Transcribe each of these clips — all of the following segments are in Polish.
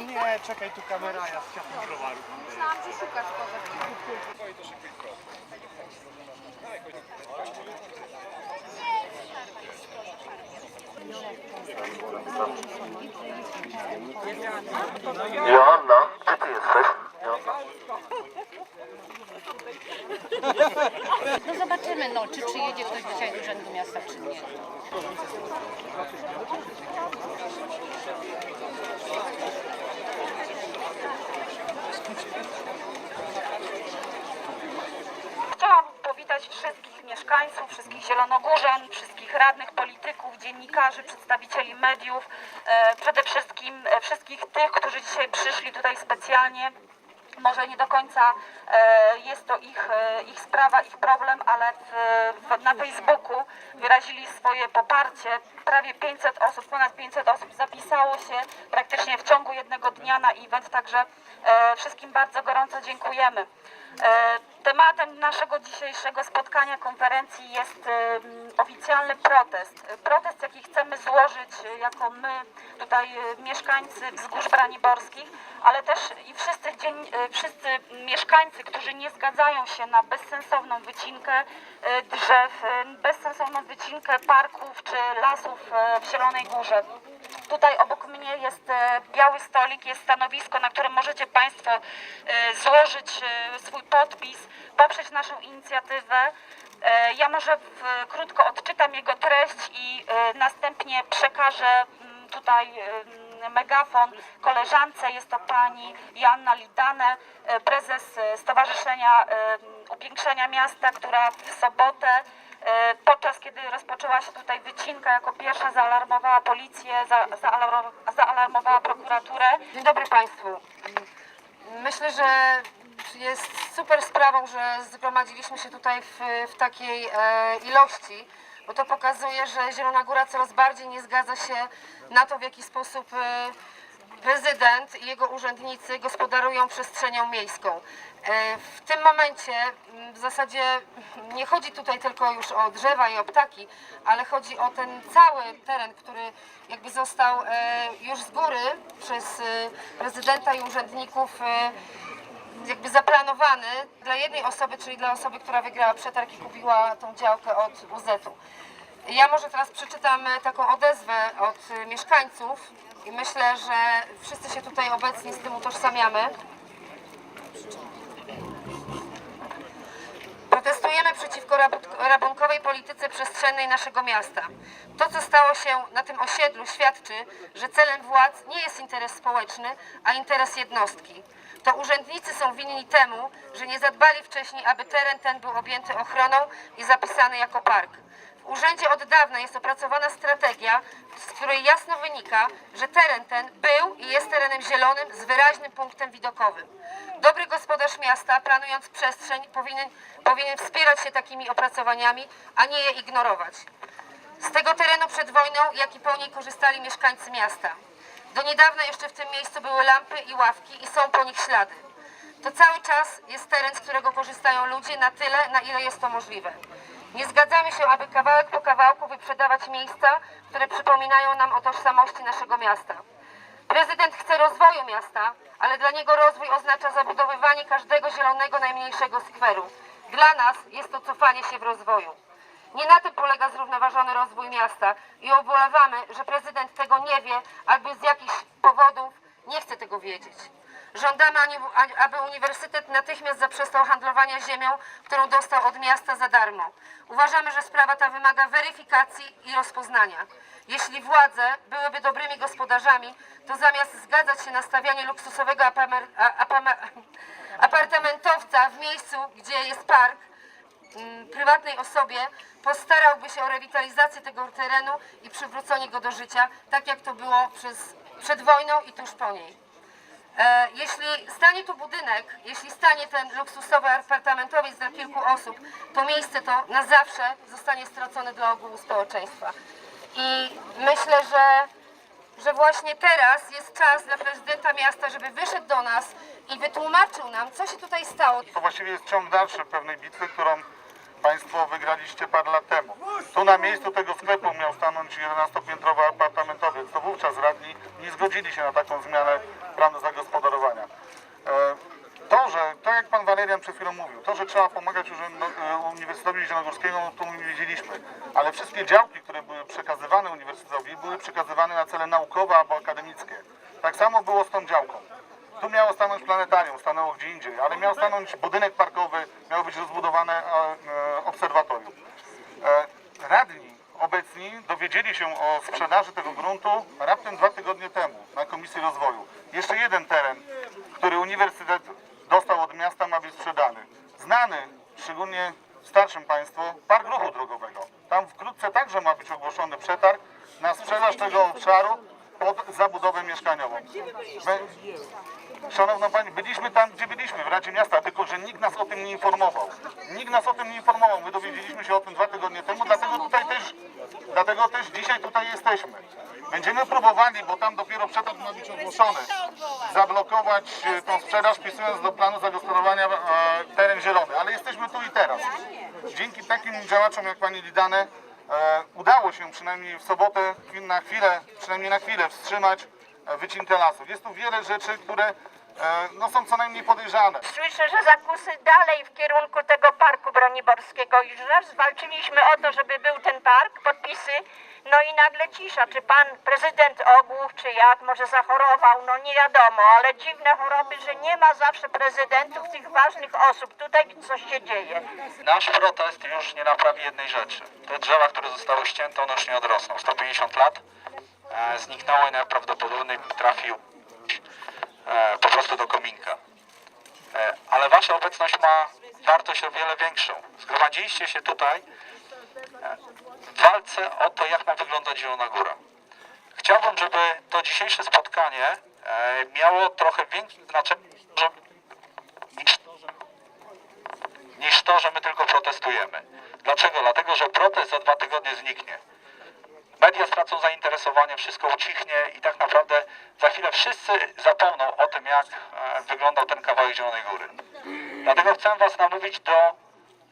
No nie, czekaj, tu kamera, ja z ciastem browaru. Myślałam, że szukasz kogoś. Joanna, gdzie ty jesteś? Joanna? No zobaczymy, no, czy przyjedzie ktoś dzisiaj do Urzędu Miasta, czy nie. Chciałam powitać wszystkich mieszkańców, wszystkich zielonogórzan, wszystkich radnych, polityków, dziennikarzy, przedstawicieli mediów, e, przede wszystkim e, wszystkich tych, którzy dzisiaj przyszli tutaj specjalnie. Może nie do końca e, jest to ich, e, ich sprawa, ich problem, ale w, w, na Facebooku wyrazili swoje poparcie. Prawie 500 osób, ponad 500 osób zapisało się praktycznie w ciągu jednego dnia na event, także e, wszystkim bardzo gorąco dziękujemy. Tematem naszego dzisiejszego spotkania, konferencji jest oficjalny protest. Protest, jaki chcemy złożyć jako my, tutaj mieszkańcy Wzgórz Braniborskich, ale też i wszyscy, dzień, wszyscy mieszkańcy, którzy nie zgadzają się na bezsensowną wycinkę e, drzew, e, bezsensowną wycinkę parków czy lasów e, w Zielonej Górze. Tutaj obok mnie jest biały stolik, jest stanowisko, na którym możecie Państwo złożyć swój podpis, poprzeć naszą inicjatywę. Ja może w, krótko odczytam jego treść i następnie przekażę mm, tutaj megafon koleżance. Jest to pani Joanna Lidane, e, prezes e, Stowarzyszenia e, Upiększenia Miasta, która w sobotę Podczas kiedy rozpoczęła się tutaj wycinka, jako pierwsza zaalarmowała policję, za, zaalarm, zaalarmowała prokuraturę. Dzień dobry Państwu. Myślę, że jest super sprawą, że zgromadziliśmy się tutaj w, w takiej ilości, bo to pokazuje, że Zielona Góra coraz bardziej nie zgadza się na to, w jaki sposób e, prezydent i jego urzędnicy gospodarują przestrzenią miejską. E, W tym momencie m, w zasadzie nie chodzi tutaj tylko już o drzewa i o ptaki, ale chodzi o ten cały teren, który jakby został e, już z góry przez prezydenta i urzędników jakby zaplanowany dla jednej osoby, czyli dla osoby, która wygrała przetarg i kupiła tą działkę od UZ-u. Ja może teraz przeczytam e, taką odezwę od e, mieszkańców i myślę, że wszyscy się tutaj obecni z tym utożsamiamy. Protestujemy przeciwko rabunkowej polityce przestrzennej naszego miasta. To, co stało się na tym osiedlu, świadczy, że celem władz nie jest interes społeczny, a interes jednostki. To urzędnicy są winni temu, że nie zadbali wcześniej, aby teren ten był objęty ochroną i zapisany jako park. Urzędzie od dawna jest opracowana strategia, z której jasno wynika, że teren ten był i jest terenem zielonym z wyraźnym punktem widokowym. Dobry gospodarz miasta, planując przestrzeń, powinien, powinien wspierać się takimi opracowaniami, a nie je ignorować. Z tego terenu przed wojną, jak i po niej korzystali mieszkańcy miasta. Do niedawna jeszcze w tym miejscu były lampy i ławki i są po nich ślady. To cały czas jest teren, z którego korzystają ludzie na tyle, na ile jest to możliwe. Nie zgadzamy się, aby kawałek po kawałku wyprzedawać miejsca, które przypominają nam o tożsamości naszego miasta. Prezydent chce rozwoju miasta, ale dla niego rozwój oznacza zabudowywanie każdego zielonego najmniejszego skweru. Dla nas jest to cofanie się w rozwoju. Nie na tym polega zrównoważony rozwój miasta i ubolewamy, że prezydent tego nie wie albo z jakichś powodów nie chce tego wiedzieć. Żądamy, aby uniwersytet natychmiast zaprzestał handlowania ziemią, którą dostał od miasta za darmo. Uważamy, że sprawa ta wymaga weryfikacji i rozpoznania. Jeśli władze byłyby dobrymi gospodarzami, to zamiast zgadzać się na stawianie luksusowego apartamentowca w miejscu, gdzie jest park, mm, prywatnej osobie postarałby się o rewitalizację tego terenu i przywrócenie go do życia, tak jak to było przez, przed wojną i tuż po niej. E, jeśli stanie tu budynek, jeśli stanie ten luksusowy apartamentowiec dla kilku osób, to miejsce to na zawsze zostanie stracone dla ogółu społeczeństwa. I myślę, że, że właśnie teraz jest czas dla prezydenta miasta, żeby wyszedł do nas i wytłumaczył nam, co się tutaj stało. To właściwie jest ciąg dalszy pewnej bitwy, którą Państwo wygraliście parę lat temu. Tu na miejscu tego sklepu miał stanąć 11-piętrowy apartamentowiec. To wówczas radni nie zgodzili się na taką zmianę planu zagospodarowania. E, To, że, tak jak pan Walerian przed chwilą mówił, to, że trzeba pomagać Urzędu- e, Uniwersytetowi Zielonogórskiemu, no to my wiedzieliśmy. Ale wszystkie działki, które były przekazywane Uniwersytetowi, były przekazywane na cele naukowe albo akademickie. Tak samo było z tą działką. Tu miało stanąć planetarium, stanęło gdzie indziej, ale miał stanąć budynek parkowy, miało być rozbudowane e, e, obserwatorium. E, radni obecni dowiedzieli się o sprzedaży tego gruntu raptem dwa tygodnie temu na Komisji Rozwoju. Jeszcze jeden teren, który uniwersytet dostał od miasta ma być sprzedany. Znany, szczególnie starszym państwu, park ruchu drogowego. Tam wkrótce także ma być ogłoszony przetarg na sprzedaż tego obszaru pod zabudowę mieszkaniową. Szanowna Pani, byliśmy tam, gdzie byliśmy, w Radzie Miasta, tylko że nikt nas o tym nie informował. Nikt nas o tym nie informował. My dowiedzieliśmy się o tym dwa tygodnie temu, dlatego tutaj też, dlatego też dzisiaj tutaj jesteśmy. Będziemy próbowali, bo tam dopiero przetarg ma być ogłoszony, zablokować e, tą sprzedaż, wpisując do planu zagospodarowania e, teren zielony. Ale jesteśmy tu i teraz. Dzięki takim działaczom jak Pani Lidane e, udało się przynajmniej w sobotę na chwilę, przynajmniej na chwilę wstrzymać wycinkę lasów. Jest tu wiele rzeczy, które no, są co najmniej podejrzane. Słyszę, że zakusy dalej w kierunku tego parku broniborskiego i że zwalczyliśmy o to, żeby był ten park, podpisy, no i nagle cisza. Czy pan prezydent Ogłów, czy jak, może zachorował, no nie wiadomo, ale dziwne choroby, że nie ma zawsze prezydentów tych ważnych osób. Tutaj coś się dzieje. Nasz protest już nie naprawi jednej rzeczy. Te drzewa, które zostały ścięte, one już nie odrosną. 150 lat e, zniknęło i najprawdopodobniej trafił e, po prostu do kominka. E, ale wasza obecność ma wartość o wiele większą. Zgromadziliście się tutaj e, w walce o to, jak ma wyglądać Zielona Góra. Chciałbym, żeby to dzisiejsze spotkanie e, miało trochę większe znaczenie niż to, że my tylko protestujemy. Dlaczego? Dlatego, że protest za dwa tygodnie zniknie. Media stracą zainteresowanie, wszystko ucichnie i tak naprawdę za chwilę wszyscy zapomną o tym, jak e, wyglądał ten kawałek Zielonej Góry. Dlatego chcę Was namówić do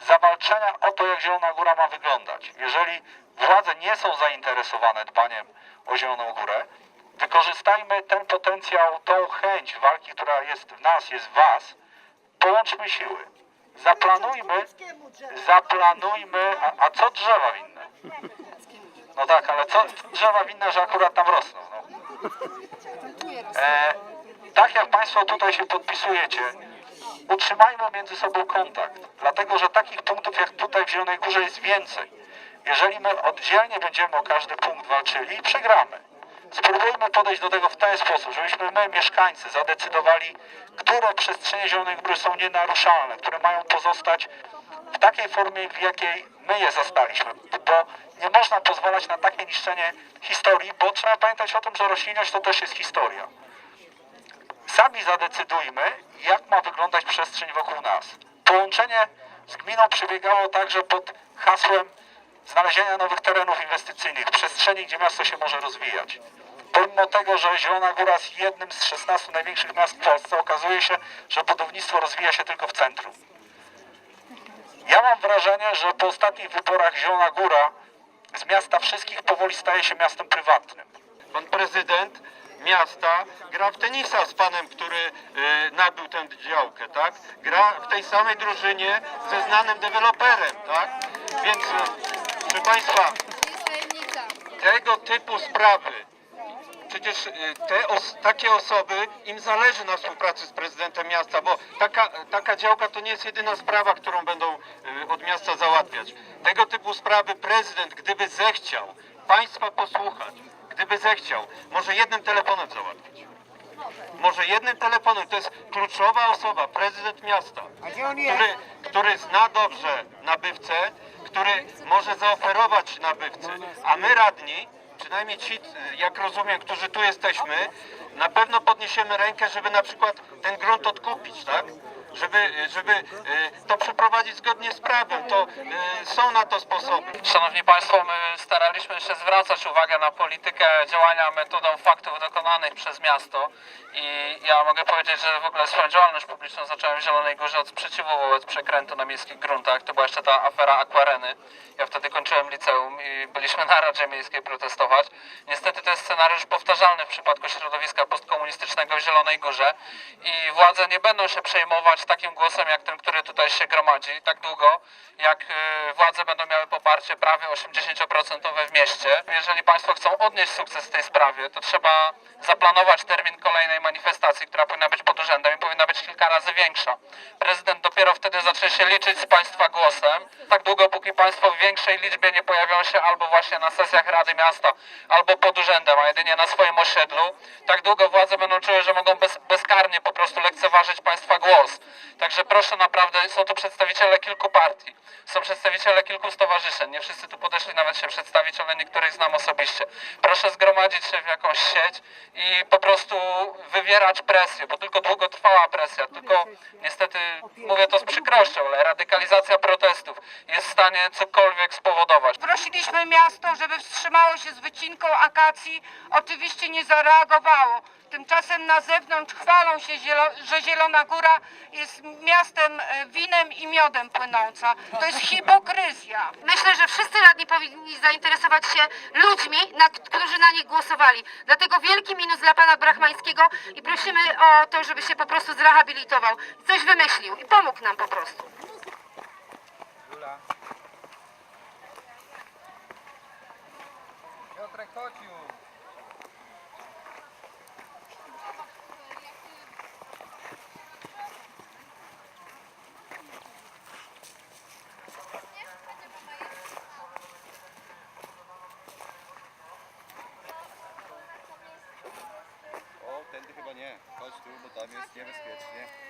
zawalczenia o to, jak Zielona Góra ma wyglądać. Jeżeli władze nie są zainteresowane dbaniem o Zieloną Górę, wykorzystajmy ten potencjał, tą chęć walki, która jest w nas, jest w Was, połączmy siły. Zaplanujmy, zaplanujmy, a, a co drzewa winne? No tak, ale co drzewa winne, że akurat tam rosną? No. E, tak jak Państwo tutaj się podpisujecie, utrzymajmy między sobą kontakt, dlatego że takich punktów jak tutaj w Zielonej Górze jest więcej. Jeżeli my oddzielnie będziemy o każdy punkt walczyli, przegramy. Spróbujmy podejść do tego w ten sposób, żebyśmy my, mieszkańcy, zadecydowali, które przestrzenie Zielonej Góry są nienaruszalne, które mają pozostać w takiej formie, w jakiej my je zastaliśmy. Bo nie można pozwalać na takie niszczenie historii, bo trzeba pamiętać o tym, że roślinność to też jest historia. Sami zadecydujmy, jak ma wyglądać przestrzeń wokół nas. Połączenie z gminą przebiegało także pod hasłem znalezienia nowych terenów inwestycyjnych, przestrzeni, gdzie miasto się może rozwijać. Pomimo tego, że Zielona Góra jest jednym z 16 największych miast w Polsce, okazuje się, że budownictwo rozwija się tylko w centrum. Ja mam wrażenie, że po ostatnich wyborach Zielona Góra z miasta wszystkich powoli staje się miastem prywatnym. Pan prezydent miasta gra w tenisa z panem, który y, nabył tę działkę, tak? Gra w tej samej drużynie ze znanym deweloperem, tak? Więc, y, proszę Państwa, tego typu sprawy, przecież y, te os takie osoby, im zależy na współpracy z prezydentem miasta, bo taka, taka działka to nie jest jedyna sprawa, którą będą y, od miasta załatwiać. Tego typu sprawy prezydent, gdyby zechciał Państwa posłuchać, gdyby zechciał, może jednym telefonem załatwić. Może jednym telefonem, to jest kluczowa osoba, prezydent miasta, który, który zna dobrze nabywcę, który może zaoferować nabywcy, a my radni, przynajmniej ci, jak rozumiem, którzy tu jesteśmy, na pewno podniesiemy rękę, żeby na przykład ten grunt odkupić, tak? Żeby, żeby e, to przeprowadzić zgodnie z prawem. To e, są na to sposoby. Szanowni Państwo, my staraliśmy się zwracać uwagę na politykę działania metodą faktów dokonanych przez miasto i ja mogę powiedzieć, że w ogóle swoją działalność publiczną zacząłem w Zielonej Górze od sprzeciwu wobec przekrętu na miejskich gruntach. To była jeszcze ta afera Aquareny. Ja wtedy kończyłem liceum i byliśmy na Radzie Miejskiej protestować. Niestety to jest scenariusz powtarzalny w przypadku środowiska postkomunistycznego w Zielonej Górze i władze nie będą się przejmować takim głosem jak ten, który tutaj się gromadzi tak długo, jak y, władze będą miały poparcie prawie 80% w mieście. Jeżeli Państwo chcą odnieść sukces w tej sprawie, to trzeba zaplanować termin kolejnej manifestacji, która powinna być pod urzędem i powinna być kilka razy większa. Prezydent dopiero wtedy zacznie się liczyć z Państwa głosem. Tak długo, póki Państwo w większej liczbie nie pojawią się albo właśnie na sesjach Rady Miasta, albo pod urzędem, a jedynie na swoim osiedlu, tak długo władze będą czuły, że mogą bez, bezkarnie po prostu lekceważyć Państwa głos. Także proszę naprawdę, są tu przedstawiciele kilku partii, są przedstawiciele kilku stowarzyszeń. Nie wszyscy tu podeszli nawet się przedstawić, ale niektórych znam osobiście. Proszę zgromadzić się w jakąś sieć i po prostu wywierać presję, bo tylko długotrwała presja, tylko niestety mówię to z przykrością, ale radykalizacja protestów jest w stanie cokolwiek spowodować. Prosiliśmy miasto, żeby wstrzymało się z wycinką akacji. Oczywiście nie zareagowało. Tymczasem na zewnątrz chwalą się, zielo- że Zielona Góra jest miastem e, winem i miodem płynąca. To jest hipokryzja. Myślę, że wszyscy radni powinni zainteresować się ludźmi, na, którzy na nich głosowali. Dlatego wielki minus dla pana Brachmańskiego i prosimy o to, żeby się po prostu zrehabilitował. Coś wymyślił i pomógł nam po prostu. Tędy chyba nie. Tu, bo tam jest niebezpiecznie.